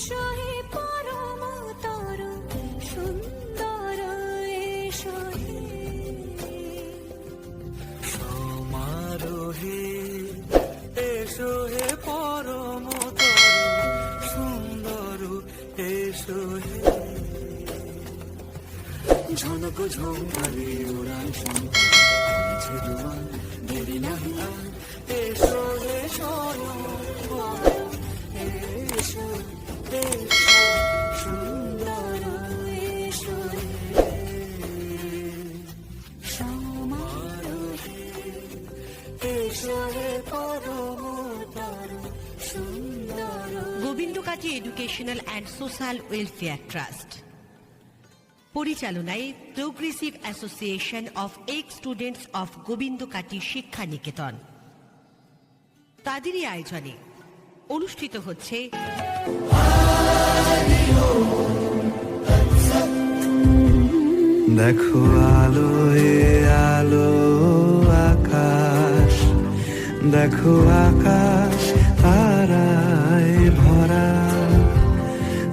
এসো হে পরম তরু সুন্দর এসো হে সমারোহে এসো হে পরম তরু সুন্দর এসো হে ঝনক ঝঙ্কারে উড়ান শঙ্কর দেরি নাহি Gobindakati educational and social welfare trust পরিচালনায় progressive association of ex students of Gobindakati Shiksha Niketan তাদেরই আয়োজনে অনুষ্ঠিত হচ্ছে দেখো আলো আলো আকাশ, দেখো আকাশ।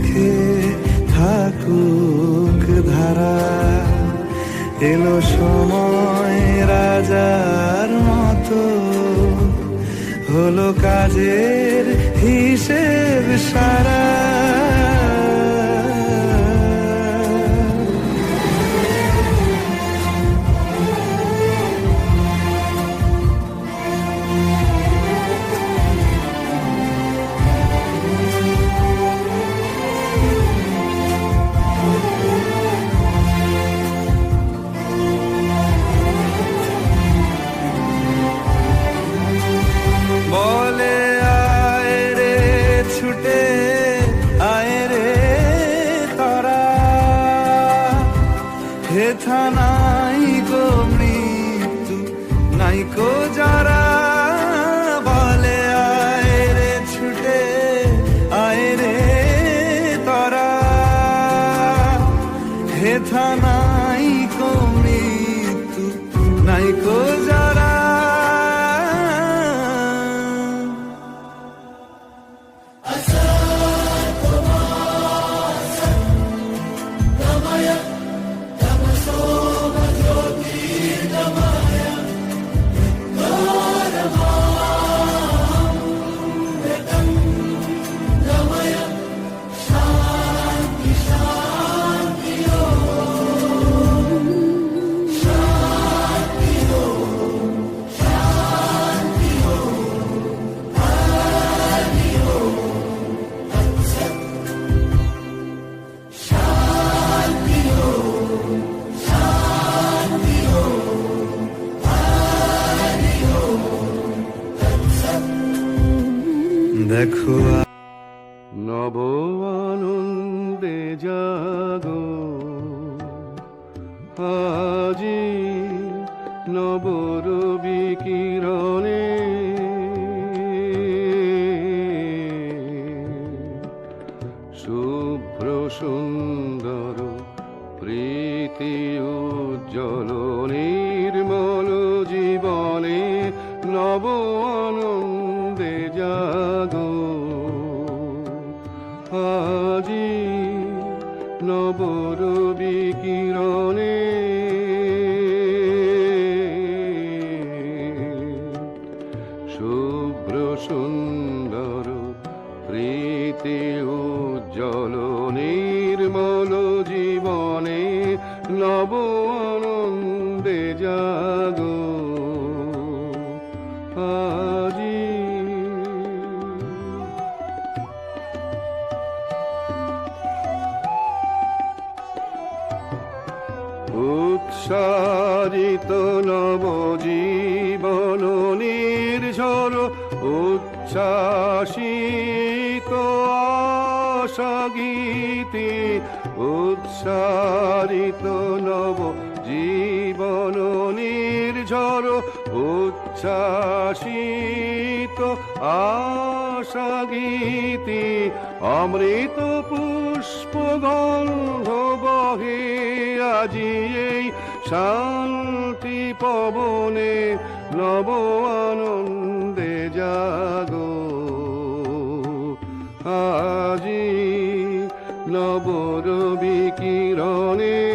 চোখে থাকুক ধারা এলো সময় রাজার মতো হলো কাজের হিসেব হেথা নাই নাই কো দেখো নব আনন্দে জাগো। আজি নব রবি কিরণে। শুভ্র সুন্দর প্রীতি উজ্জ্বল নির্মল জীবনে নব আনন্দে নবরবি কিরণে। শুভ্র সুন্দর প্রীতি উজ্জ্বল নির্মল জীবনে নব আনন্দে জাগো। উৎসারিত নব জীবন নির্ঝর, উচ্ছ্বাসিত আশাগীতি উচ্চারিত নব জীবন নির্ঝর, উচ্ছ্বাসিত আশাগীতি অমৃত পুষ্প গন্ধ বহে। আজি এই শান্তি পবনে নব আনন্দে জাগো। আজি নব নবরবি কিরণে